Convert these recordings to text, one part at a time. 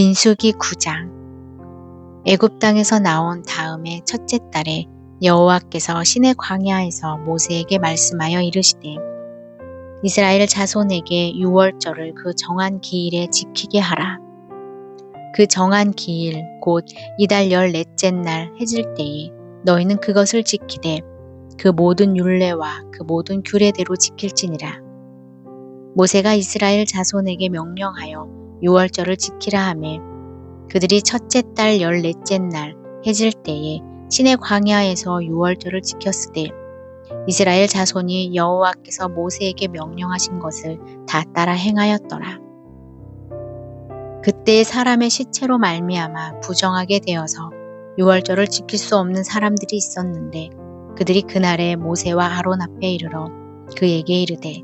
민수기 9장 애굽 땅에서 나온 다음에 첫째 달에 여호와께서 신의 광야에서 모세에게 말씀하여 이르시되 이스라엘 자손에게 유월절을 그 정한 기일에 지키게 하라. 그 정한 기일 곧 이달 열넷째 날 해질 때에 너희는 그것을 지키되 그 모든 율례와 그 모든 규례대로 지킬지니라. 모세가 이스라엘 자손에게 명령하여 유월절을 지키라 하매 그들이 첫째 달 열넷째 날 해질 때에 신의 광야에서 유월절을 지켰으되 이스라엘 자손이 여호와께서 모세에게 명령하신 것을 다 따라 행하였더라. 그때 사람의 시체로 말미암아 부정하게 되어서 유월절을 지킬 수 없는 사람들이 있었는데 그들이 그날에 모세와 아론 앞에 이르러 그에게 이르되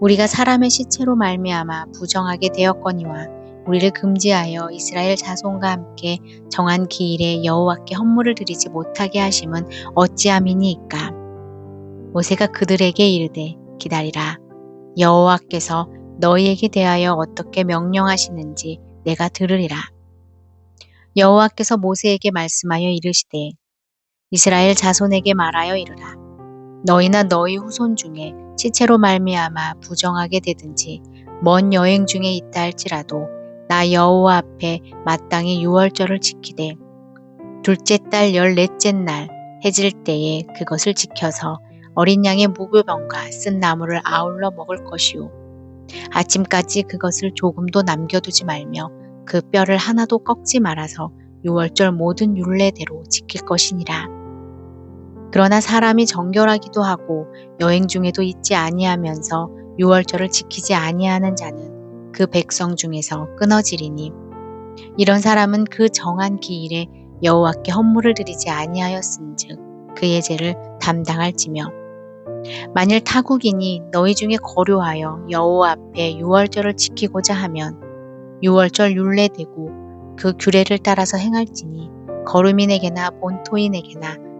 우리가 사람의 시체로 말미암아 부정하게 되었거니와 우리를 금지하여 이스라엘 자손과 함께 정한 기일에 여호와께 헌물을 드리지 못하게 하심은 어찌함이니이까? 모세가 그들에게 이르되 기다리라. 여호와께서 너희에게 대하여 어떻게 명령하시는지 내가 들으리라. 여호와께서 모세에게 말씀하여 이르시되 이스라엘 자손에게 말하여 이르라 너희나 너희 후손 중에 시체로 말미암아 부정하게 되든지 먼 여행 중에 있다 할지라도 나 여호와 앞에 마땅히 유월절을 지키되 둘째 달 열넷째 날 해질 때에 그것을 지켜서 어린 양의 무교병과 쓴 나무를 아울러 먹을 것이요 아침까지 그것을 조금도 남겨두지 말며 그 뼈를 하나도 꺾지 말아서 유월절 모든 율례대로 지킬 것이니라. 그러나 사람이 정결하기도 하고 여행 중에도 있지 아니하면서 유월절을 지키지 아니하는 자는 그 백성 중에서 끊어지리니. 이런 사람은 그 정한 기일에 여호와께 헌물을 드리지 아니하였은즉 그의 죄를 담당할지며. 만일 타국인이 너희 중에 거류하여 여호와 앞에 유월절을 지키고자 하면 유월절 율례되고 그 규례를 따라서 행할지니 거류민에게나 본토인에게나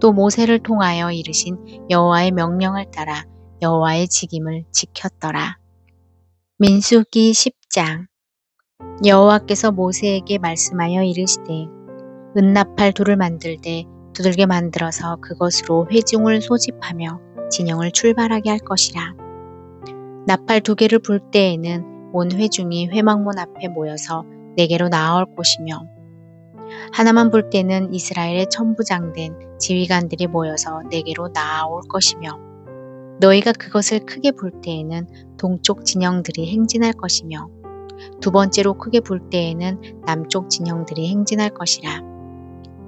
또 모세를 통하여 이르신 여호와의 명령을 따라 여호와의 직임을 지켰더라. 민수기 10장 여호와께서 모세에게 말씀하여 이르시되 은나팔 둘을 만들되 두들게 만들어서 그것으로 회중을 소집하며 진영을 출발하게 할 것이라. 나팔 두 개를 불 때에는 온 회중이 회막문 앞에 모여서 내게로 나아올 것이며 하나만 볼 때는 이스라엘의 천부장된 지휘관들이 모여서 내게로 나아올 것이며 너희가 그것을 크게 볼 때에는 동쪽 진영들이 행진할 것이며 두 번째로 크게 볼 때에는 남쪽 진영들이 행진할 것이라.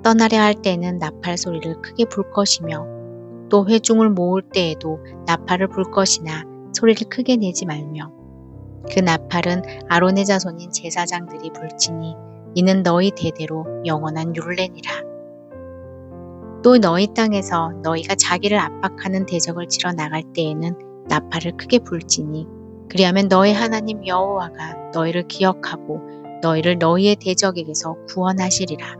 떠나려 할 때는 나팔 소리를 크게 불 것이며 또 회중을 모을 때에도 나팔을 불 것이나 소리를 크게 내지 말며 그 나팔은 아론의 자손인 제사장들이 불지니 이는 너희 대대로 영원한 율례니라. 또 너희 땅에서 너희가 자기를 압박하는 대적을 치러 나갈 때에는 나팔을 크게 불지니 그리하면 너희 하나님 여호와가 너희를 기억하고 너희를 너희의 대적에게서 구원하시리라.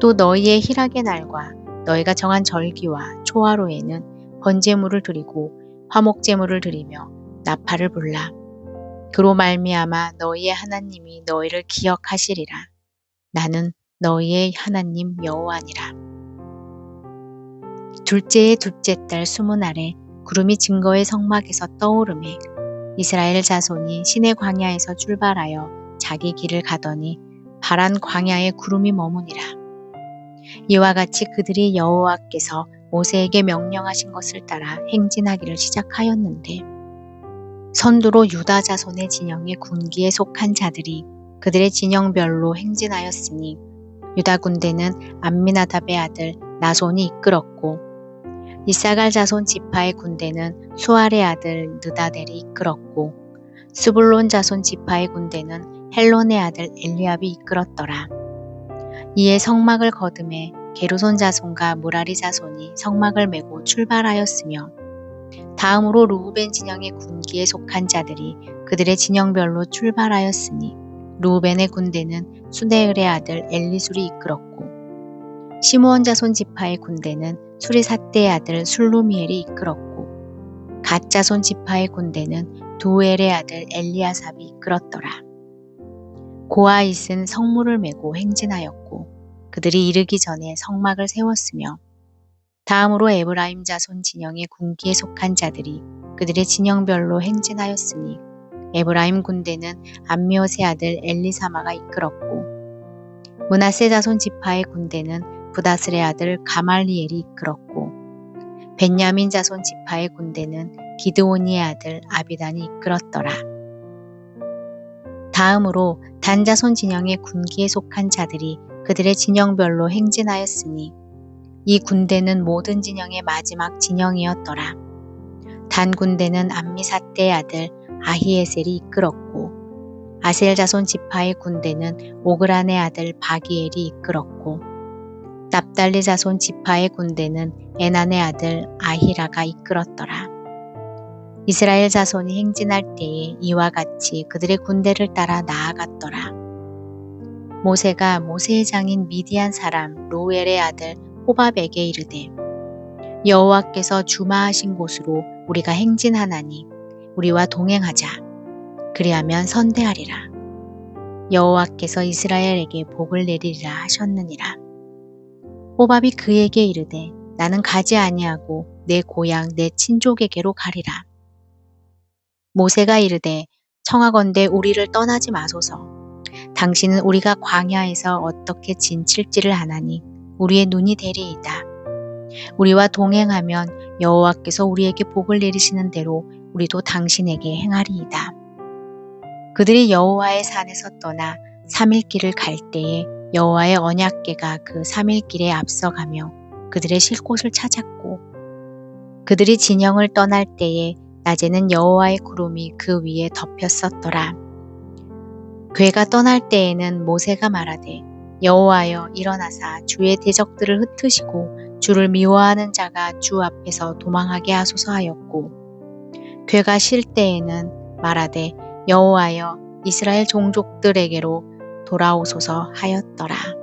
또 너희의 희락의 날과 너희가 정한 절기와 초하루에는 번제물을 드리고 화목제물을 드리며 나팔을 불라. 그로 말미암아 너희의 하나님이 너희를 기억하시리라. 나는 너희의 하나님 여호와니라. 둘째의 둘째 달 스무 날에 구름이 증거의 성막에서 떠오르매 이스라엘 자손이 신의 광야에서 출발하여 자기 길을 가더니 파란 광야에 구름이 머무니라. 이와 같이 그들이 여호와께서 모세에게 명령하신 것을 따라 행진하기를 시작하였는데 선두로 유다 자손의 진영의 군기에 속한 자들이 그들의 진영별로 행진하였으니 유다 군대는 암미나답의 아들 나손이 이끌었고 이사갈 자손 지파의 군대는 수알의 아들 느다델이 이끌었고 스불론 자손 지파의 군대는 헬론의 아들 엘리압이 이끌었더라. 이에 성막을 거듭해 게르손 자손과 무라리 자손이 성막을 메고 출발하였으며 다음으로 루우벤 진영의 군기에 속한 자들이 그들의 진영별로 출발하였으니 루우벤의 군대는 수네을의 아들 엘리술이 이끌었고 시므온 자손 지파의 군대는 수리사떼의 아들 술루미엘이 이끌었고 갓 자손 지파의 군대는 두엘의 아들 엘리아삽이 이끌었더라. 고아잇은 성물을 메고 행진하였고 그들이 이르기 전에 성막을 세웠으며 다음으로 에브라임 자손 진영의 군기에 속한 자들이 그들의 진영별로 행진하였으니 에브라임 군대는 암미옷의 아들 엘리사마가 이끌었고 문하세 자손 지파의 군대는 부다스의 아들 가말리엘이 이끌었고 벤야민 자손 지파의 군대는 기드오니의 아들 아비단이 이끌었더라. 다음으로 단자손 진영의 군기에 속한 자들이 그들의 진영별로 행진하였으니 이 군대는 모든 진영의 마지막 진영이었더라. 단 군대는 암미사떼의 아들 아히에셀이 이끌었고 아셀 자손 지파의 군대는 오그란의 아들 바기엘이 이끌었고 납달리 자손 지파의 군대는 에난의 아들 아히라가 이끌었더라. 이스라엘 자손이 행진할 때에 이와 같이 그들의 군대를 따라 나아갔더라. 모세가 모세의 장인 미디안 사람 로엘의 아들 호밥에게 이르되 여호와께서 주마하신 곳으로 우리가 행진하나니 우리와 동행하자. 그리하면 선대하리라. 여호와께서 이스라엘에게 복을 내리리라 하셨느니라. 호밥이 그에게 이르되 나는 가지 아니하고 내 고향 내 친족에게로 가리라. 모세가 이르되 청하건대 우리를 떠나지 마소서. 당신은 우리가 광야에서 어떻게 진칠지를 하나니 우리의 눈이 되리이다. 우리와 동행하면 여호와께서 우리에게 복을 내리시는 대로 우리도 당신에게 행하리이다. 그들이 여호와의 산에서 떠나 3일 길을 갈 때에 여호와의 언약궤가 그 3일 길에 앞서가며 그들의 쉴 곳을 찾았고 그들이 진영을 떠날 때에 낮에는 여호와의 구름이 그 위에 덮였었더라. 괴가 떠날 때에는 모세가 말하되 여호와여 일어나사 주의 대적들을 흩으시고 주를 미워하는 자가 주 앞에서 도망하게 하소서 하였고 괴가 쉴 때에는 말하되 여호와여 이스라엘 종족들에게로 돌아오소서 하였더라.